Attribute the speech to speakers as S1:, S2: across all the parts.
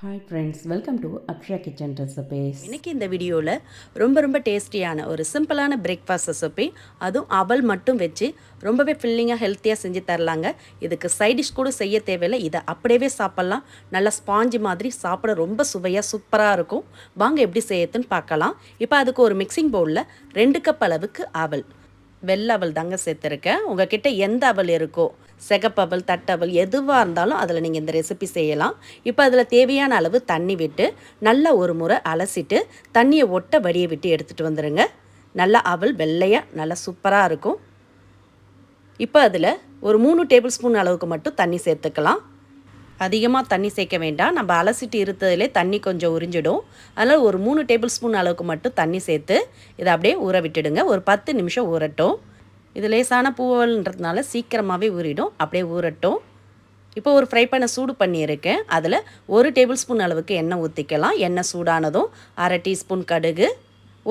S1: Hi friends welcome to Akshaya kitchen recipes
S2: இன்னைக்கு இந்த வீடியோவில் ரொம்ப ரொம்ப டேஸ்டியான ஒரு சிம்பிளான பிரேக்ஃபாஸ்ட் ரெசிபி அதுவும் அவல் மட்டும் வச்சு ரொம்பவே ஃபில்லிங்காக ஹெல்த்தியாக செஞ்சு தரலாங்க. இதுக்கு சைடிஷ் கூட செய்ய தேவையில்லை. இதை அப்படியே சாப்பிட்லாம். நல்லா ஸ்பாஞ்சு மாதிரி சாப்பிட ரொம்ப சுவையாக சூப்பராக இருக்கும். வாங்க எப்படி செய்யறதுன்னு பார்க்கலாம். இப்போ அதுக்கு ஒரு மிக்சிங் பவுலில் ரெண்டு கப் அளவுக்கு அவல். வெள்ளை அவல் தாங்க சேர்த்துருக்கேன். உங்ககிட்ட எந்த அவல் இருக்கோ செகப்பவல் தட்டவல் எதுவாக இருந்தாலும் அதில் நீங்கள் இந்த ரெசிபி செய்யலாம். இப்போ அதில் தேவையான அளவு தண்ணி விட்டு நல்லா ஒரு முறை அலசிட்டு தண்ணியை ஒட்ட வடியை விட்டு எடுத்துகிட்டு வந்துடுங்க நல்லா அவல் வெள்ளையாக நல்லா சூப்பராக இருக்கும். இப்போ அதில் ஒரு மூணு டேபிள் ஸ்பூன் அளவுக்கு மட்டும் தண்ணி சேர்த்துக்கலாம். அதிகமாக தண்ணி சேர்க்க வேண்டாம். நம்ம அலசிட்டு இருத்ததுலே தண்ணி கொஞ்சம் உறிஞ்சிடும். அதனால் ஒரு மூணு டேபிள் ஸ்பூன் அளவுக்கு மட்டும் தண்ணி சேர்த்து இதை அப்படியே ஊற விட்டுடுங்க. ஒரு பத்து நிமிஷம் ஊறட்டும். இது லேசான பூவல்ன்றதுனால சீக்கிரமாகவே ஊறிடும். அப்படியே ஊறட்டும். இப்போ ஒரு ஃப்ரை பண்ண சூடு பண்ணியிருக்கேன். அதில் ஒரு டேபிள் ஸ்பூன் அளவுக்கு எண்ணெய் ஊற்றிக்கலாம் எண்ணெய் சூடானதும் அரை டீஸ்பூன் கடுகு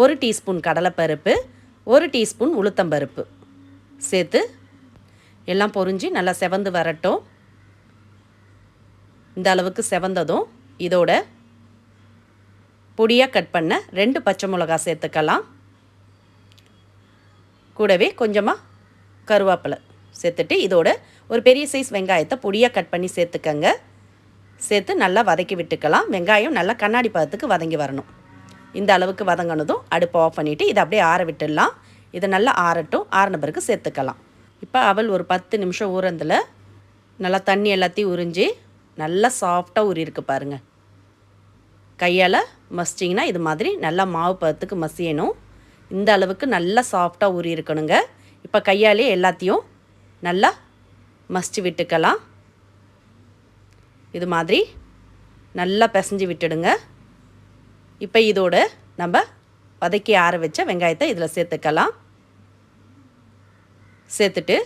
S2: ஒரு டீஸ்பூன் கடலைப்பருப்பு ஒரு டீஸ்பூன் உளுத்தம்பருப்பு. சேர்த்து எல்லாம் பொரிஞ்சு நல்லா செவந்து வரட்டும். இந்த அளவுக்கு செவந்ததும் இதோட பொடியாக கட் பண்ண ரெண்டு பச்சை மிளகா சேர்த்துக்கலாம். கூடவே கொஞ்சமாக கருவேப்பிலை சேர்த்துட்டு இதோட ஒரு பெரிய சைஸ் வெங்காயத்தை பொடியாக கட் பண்ணி சேர்த்துக்கங்க. சேர்த்து நல்லா வதக்கி விட்டுக்கலாம். வெங்காயம் நல்லா கண்ணாடி பதத்துக்கு வதங்கி வரணும். இந்த அளவுக்கு வதங்கினதும் அடுப்பை ஆஃப் பண்ணிவிட்டு இதை அப்படியே ஆற விட்டுடலாம். இதை நல்லா ஆறட்டும். ஆறின பிறகு சேர்த்துக்கலாம். இப்போ அவள் ஒரு பத்து நிமிஷம் ஊறந்தில் நல்லா தண்ணி எல்லாத்தையும் உறிஞ்சி நல்லா சாஃப்டாக ஊறியிருக்கு பாருங்கள் கையால் மசிச்சிங்கன்னா இது மாதிரி நல்லா மாவு பதத்துக்கு மசியணும். இந்த அளவுக்கு நல்லா சாஃப்டாக ஊறி இருக்கணுங்க. இப்போ கையாலே எல்லாத்தையும் நல்லா மசிச்சு விட்டுக்கலாம். இது மாதிரி நல்லா பிசைஞ்சு விட்டுடுங்க. இப்போ இதோட நம்ம வதக்கி ஆற வச்ச வெங்காயத்தை இதில் சேர்த்துக்கலாம். சேர்த்துட்டு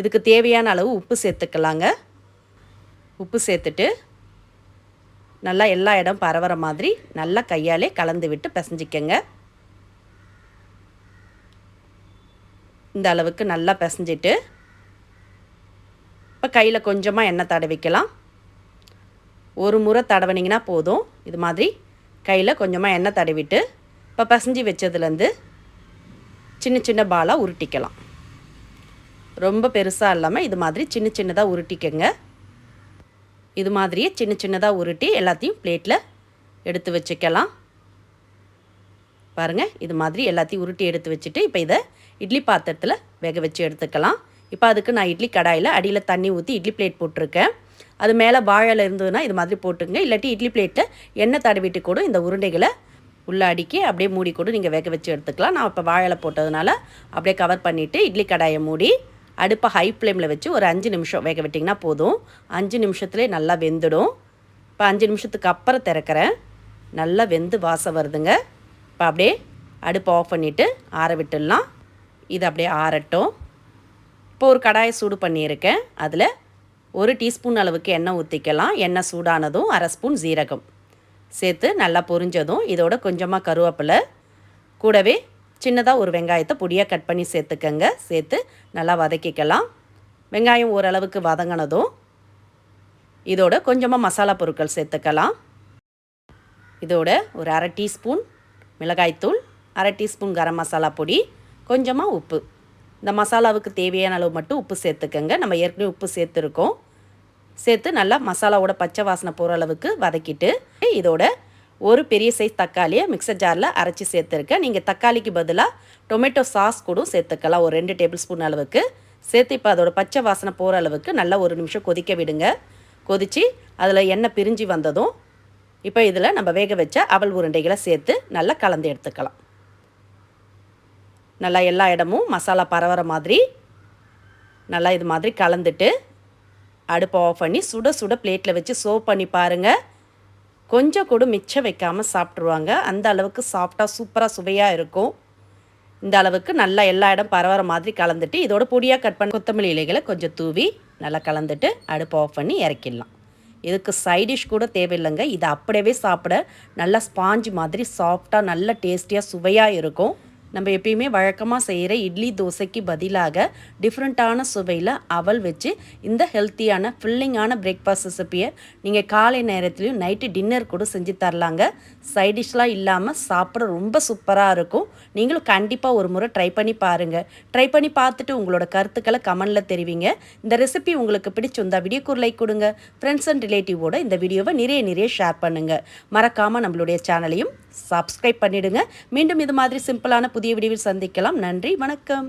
S2: இதுக்கு தேவையான அளவு உப்பு சேர்த்துக்கலாங்க. உப்பு சேர்த்துட்டு நல்லா எல்லா இடம் பரவற மாதிரி நல்லா கையாலே கலந்து விட்டு பிசைஞ்சிக்கங்க. இந்த அளவுக்கு நல்லா பிசைஞ்சிட்டு இப்போ கையில் கொஞ்சமாக எண்ணெய் தடவிக்கலாம். ஒரு முறை தடவினீங்கன்னா போதும். இது மாதிரி கையில் கொஞ்சமாக எண்ணெய் தடவிட்டு இப்போ பிசைஞ்சி வச்சதுலேருந்து சின்ன சின்ன பாலாக உருட்டிக்கலாம். ரொம்ப பெருசாக இல்லாமல் இது மாதிரி சின்ன சின்னதாக உருட்டிக்கங்க. இது மாதிரியே சின்ன சின்னதாக உருட்டி எல்லாத்தையும் பிளேட்டில் எடுத்து வச்சுக்கலாம். பாருங்கள் இது மாதிரி எல்லாத்தையும் உருட்டி எடுத்து வச்சுட்டு இப்போ இதை இட்லி பாத்திரத்தில் வேக வச்சு எடுத்துக்கலாம். இப்போ அதுக்கு நான் இட்லி கடாயில் அடியில் தண்ணி ஊற்றி இட்லி பிளேட் போட்டிருக்கேன். அது மேலே வாழை இருந்ததுன்னா இது மாதிரி போட்டுங்க இல்லாட்டி இட்லி பிளேட்டில் எண்ணெய் தடவிட்டு கூட இந்த உருண்டைகளை உள்ளே அடிக்கி அப்படியே மூடி கூட நீங்கள் வேக வச்சு எடுத்துக்கலாம். நான் இப்போ வாழை போட்டதுனால அப்படியே கவர் பண்ணிவிட்டு இட்லி கடாயை மூடி அடுப்பை ஹை ஃப்ளேமில் வச்சு ஒரு அஞ்சு நிமிஷம் வேக விட்டிங்கன்னா போதும். அஞ்சு நிமிஷத்துலேயே நல்லா வெந்துடும். இப்போ அஞ்சு நிமிஷத்துக்கு அப்புறம் திறக்கிறேன். நல்லா வெந்து வாசம் வருதுங்க. இப்போ அப்படியே அடுப்பை ஆஃப் பண்ணிவிட்டு ஆற விட்டுடலாம். இது அப்படியே ஆறட்டும். இப்போ ஒரு கடாயை சூடு பண்ணியிருக்கேன். அதில் ஒரு டீஸ்பூன் அளவுக்கு எண்ணெய் ஊற்றிக்கலாம் எண்ணெய் சூடானதும் அரை ஸ்பூன் ஜீரகம் சேர்த்து நல்லா பொரிஞ்சதும் இதோட கொஞ்சமாக கருவேப்பிலை. கூடவே சின்னதாக ஒரு வெங்காயத்தை பொடியாக கட் பண்ணி சேர்த்துக்கங்க. சேர்த்து நல்லா வதக்கிக்கலாம். வெங்காயம் ஓரளவுக்கு வதங்கினதும் இதோட கொஞ்சமாக மசாலா பொருட்கள் சேர்த்துக்கலாம். இதோட ஒரு அரை டீஸ்பூன் மிளகாய்த்தூள் அரை டீஸ்பூன் கரம் மசாலா பொடி கொஞ்சமாக உப்பு. இந்த மசாலாவுக்கு தேவையான அளவு மட்டும் உப்பு சேர்த்துக்கங்க. நம்ம ஏற்கனவே உப்பு சேர்த்துருக்கோம். சேர்த்து நல்லா மசாலாவோட பச்சை வாசனை போகிற அளவுக்கு வதக்கிட்டு இதோட ஒரு பெரிய சைஸ் தக்காளியை மிக்சர் ஜாரில் அரைச்சி சேர்த்துருக்கேன். நீங்கள் தக்காளிக்கு பதிலாக டொமேட்டோ சாஸ் கூட சேர்த்துக்கலாம். ஒரு ரெண்டு டேபிள் ஸ்பூன் அளவுக்கு. சேர்த்து இப்போ அதோட பச்சை வாசனை போகிற அளவுக்கு நல்லா ஒரு நிமிஷம் கொதிக்க விடுங்க. கொதித்து அதில் எண்ணெய் பிரிஞ்சு வந்ததும் இப்போ இதில் நம்ம வேக வச்ச அவல் உருண்டைகளை சேர்த்து நல்லா கலந்து எடுத்துக்கலாம். நல்லா எல்லா இடமும் மசாலா பரவற மாதிரி நல்லா இது மாதிரி கலந்துட்டு அடுப்பை ஆஃப் பண்ணி சுட சுட பிளேட்டில் வச்சு சர்வ் பண்ணி பாருங்கள் கொஞ்சம் கூட மிச்சம் வைக்காமல் சாப்பிட்ருவாங்க அந்த அளவுக்கு சாப்பிட்டா சூப்பராக சுவையாக இருக்கும். இந்த அளவுக்கு நல்லா எல்லா இடம் பரவற மாதிரி கலந்துட்டு இதோட பொடியாக கட் பண்ண கொத்தமல்லி இலைகளை கொஞ்சம் தூவி நல்லா கலந்துட்டு அடுப்பு ஆஃப் பண்ணி இறக்கிடலாம். இதுக்கு சைடிஷ் கூட தேவையில்லைங்க. இதை அப்படியே சாப்பிட நல்லா ஸ்பாஞ்சு மாதிரி சாஃப்டாக நல்ல டேஸ்டியாக சுவையாக இருக்கும். நம்ம எப்பயுமே வழக்கமாக செய்கிற இட்லி தோசைக்கு பதிலாக டிஃப்ரெண்ட்டான சுவையில் அவல் வச்சு இந்த ஹெல்த்தியான ஃபில்லிங்கான பிரேக்ஃபாஸ்ட் ரெசிப்பியை நீங்கள் காலை நேரத்துலையும் நைட்டு டின்னர் கூட செஞ்சு தரலாங்க. சைட் டிஷ்லாம் இல்லாமல் சாப்பிட ரொம்ப சூப்பராக இருக்கும். நீங்களும் கண்டிப்பாக ஒரு முறை ட்ரை பண்ணி பாருங்கள் ட்ரை பண்ணி பார்த்துட்டு உங்களோட கருத்துக்களை கமெண்டில் தெரிவிங்க. இந்த ரெசிபி உங்களுக்கு பிடிச்சிருந்தா வீடியோக்கு ஒரு லைக் கொடுங்க ஃப்ரெண்ட்ஸ் அண்ட் ரிலேட்டிவோட இந்த வீடியோவை நிறைய நிறைய ஷேர் பண்ணுங்கள் மறக்காமல் நம்மளுடைய சேனலையும் சப்ஸ்கிரைப் பண்ணிடுங்க. மீண்டும் இது மாதிரி சிம்பிளான புதிய வீடியோவில் சந்திக்கலாம். நன்றி வணக்கம்.